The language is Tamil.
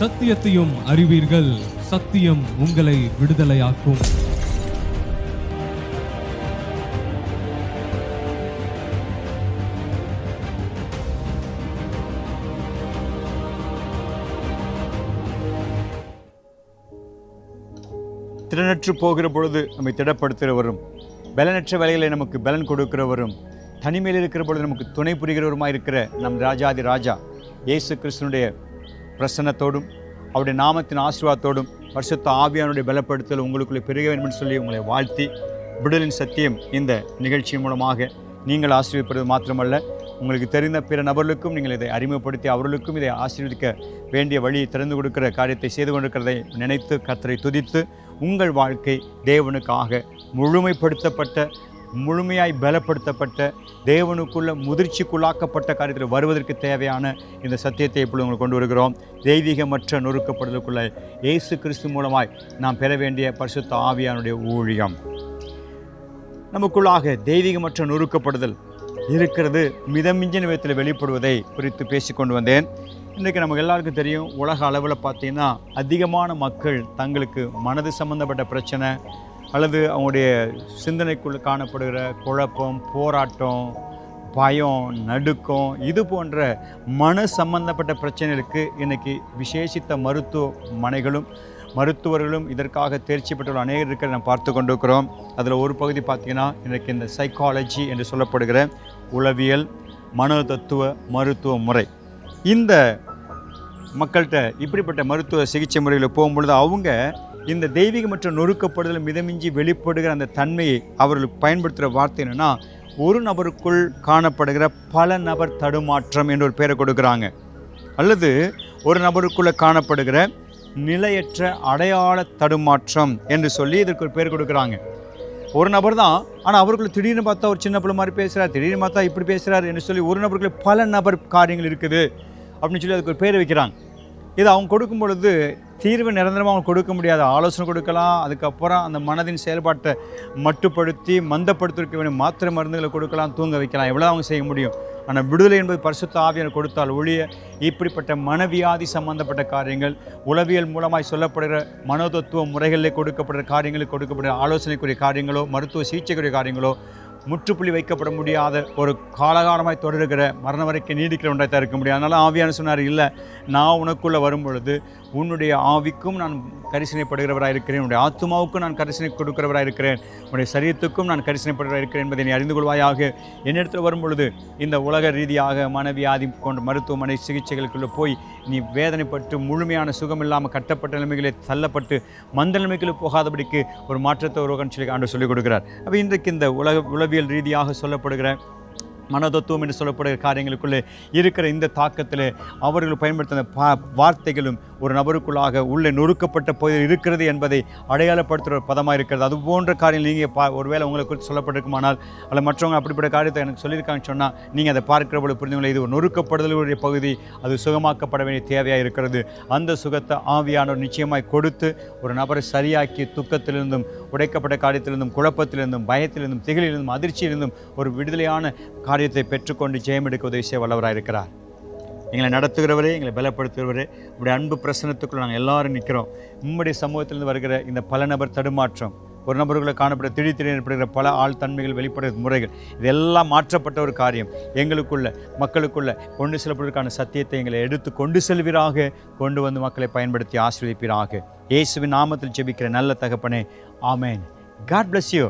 சத்தியத்தையும் அறிவீர்கள். சத்தியம் உங்களை விடுதலையாக்கும். திறனற்று போகிற பொழுது நம்மை திடப்படுத்துகிறவரும் பலனற்ற வேலைகளை நமக்கு பலன் கொடுக்கிறவரும் தனிமையில் இருக்கிற பொழுது நமக்கு துணை புரிகிறவருமாக இருக்கிற நம் ராஜாதி ராஜா இயேசு கிறிஸ்தனுடைய பிரசன்னத்தோடும் அவருடைய நாமத்தின் ஆசீர்வாதத்தோடும் பரிசுத்த ஆவியானுடைய பலப்படுத்தல் உங்களுக்குள்ளே பெருக வேண்டும் என்று சொல்லி உங்களை வாழ்த்தி விடுதலின் சத்தியம் இந்த நிகழ்ச்சி மூலமாக நீங்கள் ஆசீர்வதிப்பது மாத்திரமல்ல. உங்களுக்கு தெரிந்த பிற நபர்களுக்கும் நீங்கள் இதை அறிமுகப்படுத்தி அவர்களுக்கும் இதை ஆசீர்வதிக்க வேண்டிய வழியை திறந்து கொடுக்கிற காரியத்தை செய்து கொண்டிருக்கிறதை நினைத்து கத்தரை துதித்து உங்கள் வாழ்க்கை தேவனுக்காக முழுமைப்படுத்தப்பட்ட முழுமையாய் பலப்படுத்தப்பட்ட தேவனுக்குள்ள முதிர்ச்சிக்குள்ளாக்கப்பட்ட காரியத்தில் வருவதற்கு தேவையான இந்த சத்தியத்தை இப்பொழுது உங்களுக்கு கொண்டு வருகிறோம். தெய்வீகமற்ற நொறுக்கப்படுதலுக்குள்ள இயேசு கிறிஸ்து மூலமாய் நாம் பெற வேண்டிய பரிசுத்த ஆவியானுடைய ஊழியம். நமக்குள்ளாக தெய்வீகமற்ற நொறுக்கப்படுதல் இருக்கிறது. மிதமிஞ்சின விதத்தில் வெளிப்படுவதை குறித்து பேசிக்கொண்டு வந்தேன். இன்றைக்கு நமக்கு எல்லாருக்கும் தெரியும் உலக அளவில் பார்த்திங்கன்னா அதிகமான மக்கள் தங்களுக்கு மனது சம்பந்தப்பட்ட பிரச்சனை அல்லது அவங்களுடைய சிந்தனைக்குள் காணப்படுகிற குழப்பம் போராட்டம் பயம் நடுக்கம் இது போன்ற மன சம்பந்தப்பட்ட பிரச்சனைகளுக்கு இன்றைக்கி விசேஷித்த மருத்துவமனைகளும் மருத்துவர்களும் இதற்காக தேர்ச்சி பெற்றுள்ள அநேகர் இருக்கிற நம்ம பார்த்து கொண்டிருக்கிறோம். அதில் ஒரு பகுதி பார்த்திங்கன்னா இன்றைக்கு இந்த சைக்காலஜி என்று சொல்லப்படுகிற உளவியல் மனோ தத்துவ மருத்துவ முறை. இந்த மக்கள்கிட்ட இப்படிப்பட்ட மருத்துவ சிகிச்சை முறையில் போகும்பொழுது அவங்க இந்த தெய்வீக மற்றும் நொறுக்கப்படுதல் மிதமிஞ்சி வெளிப்படுகிற அந்த தன்மையை அவர்கள் பயன்படுத்துகிற வார்த்தை என்னென்னா ஒரு நபருக்குள் காணப்படுகிற பல நபர் தடுமாற்றம் என்ற ஒரு பெயரை கொடுக்குறாங்க. அல்லது ஒரு நபருக்குள்ளே காணப்படுகிற நிலையற்ற அடையாள தடுமாற்றம் என்று சொல்லி இதற்கு ஒரு பேர் கொடுக்குறாங்க. ஒரு நபர் தான் ஆனால் அவருக்குள்ள திடீர்னு பார்த்தா ஒரு சின்ன பிள்ளை மாதிரி பேசுகிறார் திடீர்னு பார்த்தா இப்படி பேசுகிறார் என்று சொல்லி ஒரு நபருக்குள்ள பல நபர் காரியங்கள் இருக்குது அப்படின்னு சொல்லி அதுக்கு ஒரு பேர் வைக்கிறாங்க. இது அவங்க கொடுக்கும் பொழுது தீர்வு நிரந்தரமாக அவங்க கொடுக்க முடியாது. ஆலோசனை கொடுக்கலாம். அதுக்கப்புறம் அந்த மனதின் செயல்பாட்டை மட்டுப்படுத்தி மந்தப்படுத்திருக்க வேண்டிய மாத்திரை மருந்துகளை கொடுக்கலாம் தூங்க வைக்கலாம். எவ்வளோ அவங்க செய்ய முடியும். ஆனால் விடுதலை என்பது பரிசுத்த ஆவியர் கொடுத்தால் ஒழிய இப்படிப்பட்ட மனவியாதி சம்பந்தப்பட்ட காரியங்கள் உளவியல் மூலமாய் சொல்லப்படுகிற மனோதத்துவ முறைகளில் கொடுக்கப்படுற காரியங்களுக்கு கொடுக்கப்படுற ஆலோசனைக்குரிய காரியங்களோ மருத்துவ சிகிச்சைக்குரிய காரியங்களோ முற்றுப்புள்ளி வைக்கப்பட முடியாத ஒரு காலகாலமாய் தொடருகிற மரணம் வரைக்கும் நீடிக்கிற ஒன்றை தான் இருக்க முடியாது அதனால் ஆவியான சொன்னார் இல்லை நான் உனக்குள்ளே வரும் பொழுது உன்னுடைய ஆவிக்கும் நான் கரிசனைப்படுகிறவராக இருக்கிறேன். உன்னுடைய ஆத்மாவுக்கும் நான் கரிசனை கொடுக்கிறவராக இருக்கிறேன். உன்னுடைய சரீரத்துக்கும் நான் கரிசனைப்படுகிறவராக இருக்கிறேன் என்பதை நீ அறிந்து கொள்வாயாக. என்னிடத்தில் வரும் பொழுது இந்த உலக ரீதியாக மனவியாதி கொண்ட மருத்துவமனை சிகிச்சைகளுக்குள்ளே போய் நீ வேதனைப்பட்டு முழுமையான சுகம் இல்லாமல் கட்டப்பட்ட நிலைமைகளை தள்ளப்பட்டு மந்த நிலைமைகளுக்கு போகாதபடிக்கு ஒரு மாற்றத்தை உருவாக்கன்னு சொல்லி ஆண்டு சொல்லிக் கொடுக்கிறார். அப்போ இன்றைக்கு இந்த உலக உளவியல் ரீதியாக சொல்லப்படுகிற மனதத்துவம் என்று சொல்லப்படுகிற காரியங்களுக்குள்ளே இருக்கிற இந்த தாக்கத்தில் அவர்கள் பயன்படுத்தின பா வார்த்தைகளும் ஒரு நபருக்குள்ளாக உள்ளே நொறுக்கப்பட்ட பகுதியில் இருக்கிறது என்பதை அடையாளப்படுத்துகிற ஒரு பதமாக இருக்கிறது. அது போன்ற காரியம் நீங்கள் பா ஒருவேளை உங்களை குறித்து சொல்லப்பட்டிருக்குமானால் அல்ல மற்றவங்க அப்படிப்பட்ட காரியத்தை எனக்கு சொல்லியிருக்காங்கன்னு சொன்னால் நீங்கள் அதை பார்க்கிற பொழுது புரிஞ்சுங்களே இது ஒரு நொறுக்கப்படுதலுடைய பகுதி அது சுகமாக்கப்பட வேண்டிய தேவையாக இருக்கிறது. அந்த சுகத்தை ஆவியானவர் நிச்சயமாய் கொடுத்து ஒரு நபரை சரியாக்கி துக்கத்திலிருந்தும் உடைக்கப்பட்ட காரியத்திலிருந்தும் குழப்பத்திலிருந்தும் பயத்திலிருந்தும் திகிலிருந்தும் அதிர்ச்சியிலிருந்தும் ஒரு விடுதலையான காரியத்தை பெற்றுக்கொண்டு ஜெயம் எடுக்க உதவி செய்ய வல்லவராக இருக்கிறார். எங்களை நடத்துகிறவரே எங்களை பலப்படுத்துகிறவரே உங்களுடைய அன்பு பிரசனத்துக்குள்ள நாங்கள் எல்லாரும் நிற்கிறோம். உம்முடைய சமூகத்திலிருந்து வருகிற இந்த பல நபர் தடுமாற்றம் ஒரு நபர்களை காணப்பட திடீர் திடீர் ஏற்படுகிற பல ஆள் தன்மைகள் வெளிப்படுற முறைகள் இதெல்லாம் மாற்றப்பட்ட ஒரு காரியம். எங்களுக்குள்ள மக்களுக்குள்ள கொண்டு செல்லப்படுவதற்கான சத்தியத்தை எங்களை எடுத்து கொண்டு செல்வீராக கொண்டு வந்து மக்களை பயன்படுத்தி ஆசீர்வதிப்பீராக. இயேசுவின் நாமத்தில் ஜெபிக்கிற நல்ல தகப்பனே ஆமேன். God bless you